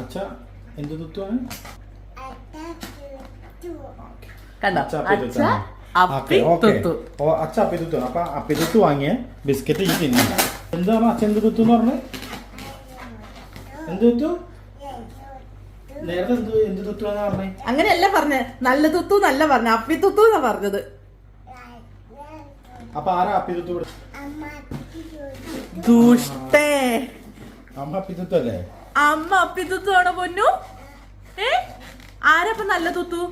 അച്ഛ എന്ത് തുത്തുവാണ് കണ്ടോ? അച്ഛ അച്ഛ തുത്താണ്. അപ്പി ഓക്കേ, ഓക്കേ. തുത്തു. ഓ അച്ഛ അപ്പി തുത്താണ്. അപ്പൊ അപ്പി തുത്തു വാങ്ങിയ ബിസ്ക്കറ്റ് ഈ തിന്നു എന്താണ് അച്ഛൻ എന്ത് തുത്തു എന്ന് പറഞ്ഞു? എന്ത് തുത്തു? നേരത്തെ എന്ത് എന്ത് തുത്തു എന്ന് പറഞ്ഞേ? അങ്ങനെയല്ല പറഞ്ഞ. നല്ല തുത്തു നല്ല പറഞ്ഞ. അപ്പി തുത്തു എന്നാ പറഞ്ഞത്. അപ്പൊ ആരാ അപ്പി തുത്തു കൊടു ദുഷ്ടേ. അമ്മ അപ്പി തുത്തു അല്ലേ? അമ്മ അപ്പി തുത്തു ആണോ പൊന്നു? ഏ? ആരപ്പ നല്ല തുത്തു?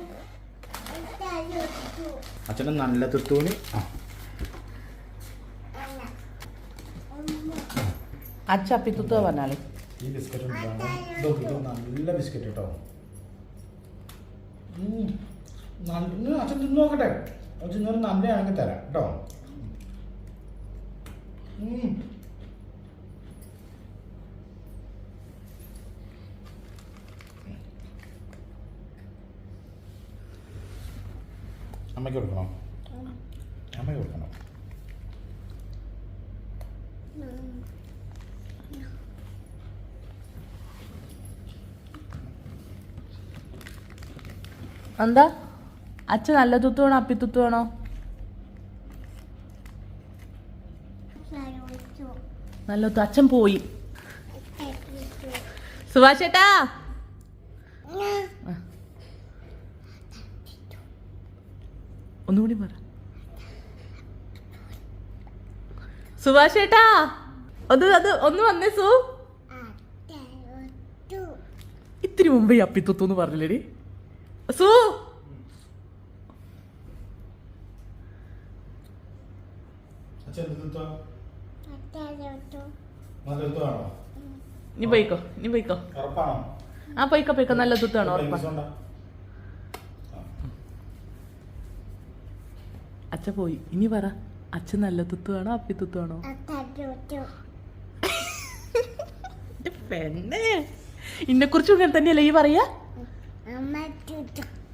അച്ഛനും നല്ല തുത്തൂന് ആ. അച്ഛ അപ്പി തുത്തു പറഞ്ഞാൽ ഈ ബിസ്ക്കറ്റ് നല്ല ബിസ്ക്കറ്റ് കേട്ടോ. അച്ഛൻ തിന്നു നോക്കട്ടെ. അച്ഛൻ നല്ല നല്ലയാണെങ്കിൽ തരാം. കേട്ടോ. അമ്മയ്ക്ക് കൊടുക്കണോ? അമ്മയ്ക്ക് കൊടുക്കണോ? എന്താ? അച്ഛ നല്ല തുത്തു വേണോ അപ്പി തുത്തു വേണോ നല്ല തുത്തു അച്ഛൻ പോയി. സുഭാഷ് ഒന്നുകൂടി പറ. സുഭാഷ് അത് ഒന്ന് അത് ഒന്ന് വന്നേ സു. ഇത്തിരി മുമ്പേ ഈ അപ്പിത്തൊത്തു എന്ന് പറഞ്ഞില്ലേടി. സു. നീ പോയിക്കോ നീ പോയിക്കോ. ഉറപ്പാണോ? ആ പോയിക്കോ പോയിക്കോ. നല്ല തുത്താണോ ഉറപ്പാ അച്ഛ പോയി. ഇനി പറ അച്ഛൻ നല്ല തുത്തുവാണോ അപ്പി തുത്തുവാണോ? വേണോ പെണ്ണേ. ഇന്നെ കുറിച്ച് ഇങ്ങനെ തന്നെയല്ലേ ഈ പറയാ?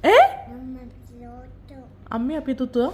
ഏ? അമ്മ അപ്പി തുത്തുവോ?